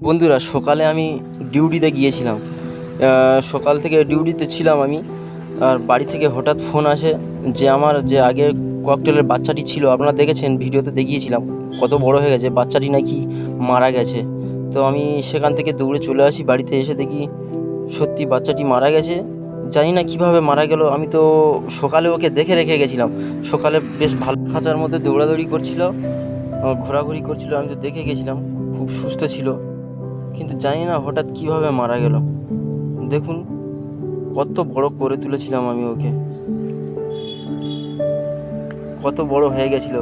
বন্ধুরা, সকালে আমি ডিউটিতে গিয়েছিলাম। সকাল থেকে ডিউটিতে ছিলাম আমি, আর বাড়ি থেকে হঠাৎ ফোন আসে যে আমার যে আগে ককটেলের বাচ্চাটি ছিল, আপনারা দেখেছেন, ভিডিওতে দেখিয়েছিলাম, কত বড় হয়ে গেছে, বাচ্চাটি নাকি মারা গেছে। তো আমি সেখান থেকে দৌড়ে চলে আসি বাড়িতে, এসে দেখি সত্যি বাচ্চাটি মারা গেছে। জানি না কীভাবে মারা গেল, আমি তো সকালে ওকে দেখে রেখে গেছিলাম। সকালে বেশ ভালো খাঁচার মধ্যে দৌড়াদৌড়ি করছিল, ঘোরাঘুরি করছিল, আমি তো দেখে গেছিলাম, খুব সুস্থ ছিল। কিন্তু জানি না হঠাৎ কীভাবে মারা গেল। দেখুন, কত বড় করে তুলেছিলাম আমি ওকে। কত বড় হয়ে গেছিল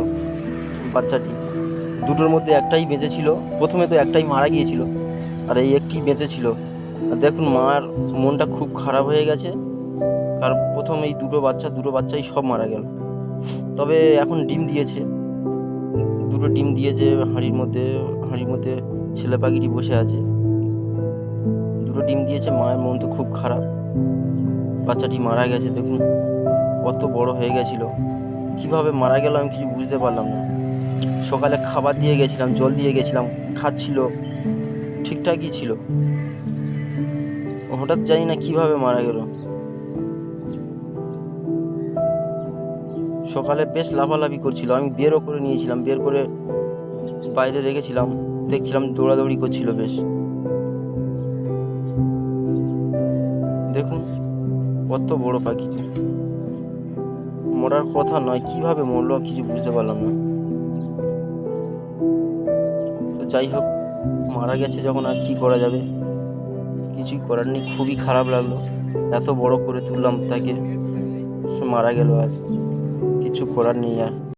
বাচ্চাটি। দুটোর মধ্যে একটাই বেঁচে ছিল, প্রথমে তো একটাই মারা গিয়েছিল, আর এই একটি বেঁচে ছিল। আর দেখুন, মার মনটা খুব খারাপ হয়ে গেছে, কারণ প্রথম এই দুটো বাচ্চা, দুটো বাচ্চাই সব মারা গেল। তবে এখন ডিম দিয়েছে। দুটো ডিম দিয়েছে হাঁড়ির মধ্যে হাঁড়ির মধ্যে ছেলে পাখিটি বসে আছে। দুটো ডিম দিয়েছে, মায়ের মন তো খুব খারাপ। বাচ্চাটি মারা গেছে, দেখুন। কত বড় হয়ে গেছিল। কীভাবে মারা গেল আমি কিছু বুঝতে পারলাম না। সকালে খাবার দিয়ে গেছিলাম, জল দিয়ে গেছিলাম, খাচ্ছিল, ঠিকঠাকই ছিল। হঠাৎ জানি না কীভাবে মারা গেল। সকালে বেশ লাফালাফি করছিল। আমি বেরও করে নিয়েছিলাম, বের করে বাইরে রেখেছিলাম। দেখছিলাম দৌড়াদৌড়ি করছিল বেশ। দেখুন, কত বড় পাখি। মরার কথা নয়, কীভাবে মরলো কিছু বুঝতে পারলাম না। তো যাই হোক, মারা গেছে যখন, আর কি করা যাবে? কিছুই করার নেই, খুবই খারাপ লাগল। এত বড় করে তুললাম তাকে, সে মারা গেল আজ। কিছু করার নেই আর।